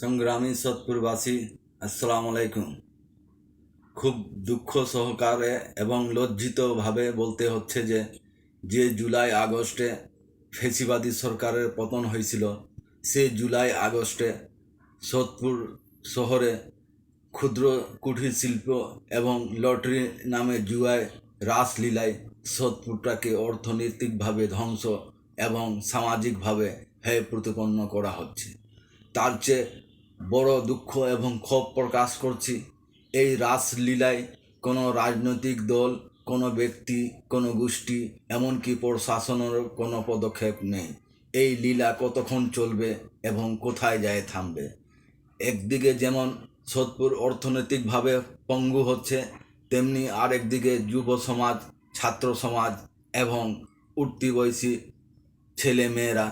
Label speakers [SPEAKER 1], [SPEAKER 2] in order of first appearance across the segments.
[SPEAKER 1] সংগ্রামী সৎপুরবাসী, আসসালামু আলাইকুম। খুব দুঃখ সহকারে এবং লজ্জিতভাবে বলতে হচ্ছে যে যে জুলাই আগস্টে ফেসিবাদী সরকারের পতন হয়েছিল, সে জুলাই আগস্টে সোদপুর শহরে ক্ষুদ্র কুটির শিল্প এবং লটারি নামে জুয়ায় রাসলীলায় সোদপুরটাকে অর্থনৈতিকভাবে ধ্বংস এবং সামাজিকভাবে হেয় প্রতিপন্ন করা হচ্ছে। তার চেয়ে বড় দুঃখ এবং ক্ষোভ প্রকাশ করছি। এই রাসলীলায় কোনো রাজনৈতিক দল, কোনো ব্যক্তি, কোনো গোষ্ঠী, এমনকি প্রশাসনের কোনো পদক্ষেপ নেই। এই লীলা কতক্ষণ চলবে এবং কোথায় যায় থামবে? একদিকে যেমন সোদপুর অর্থনৈতিকভাবে পঙ্গু হচ্ছে, তেমনি আরেকদিকে যুব সমাজ, ছাত্র সমাজ এবং উঠতি বয়সী ছেলে মেয়েরা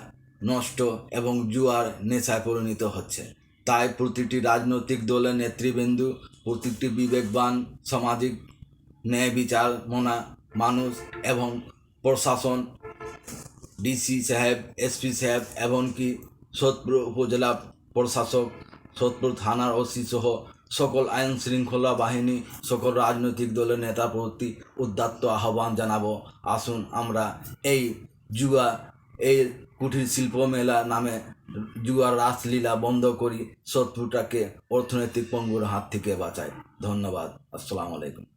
[SPEAKER 1] নষ্ট এবং জুয়ার নেশায় পরিণত হচ্ছে। তাই প্রতিটি রাজনৈতিক দলের নেতৃবৃন্দু, প্রতিটি বিবেকবান, সামাজিক ন্যায় বিচার মনা মানুষ এবং প্রশাসন, ডিসি সাহেব, এসপি সাহেব এমনকি সোদপুর উপজেলা প্রশাসক, সোদপুর থানার ওসি সহ সকল আইন শৃঙ্খলা বাহিনী, সকল রাজনৈতিক দলের নেতা প্রতি উদ্যাত্ত আহ্বান জানাব। আসুন আমরা এই জুয়া এই কুটির শিল্প মেলা নামে জুয়ার রাসলীলা বন্ধ করি শত্রুটাকে অর্থনৈতিক পঙ্গুর হাত থেকে বাঁচাই। ধন্যবাদ। আসসালামু আলাইকুম।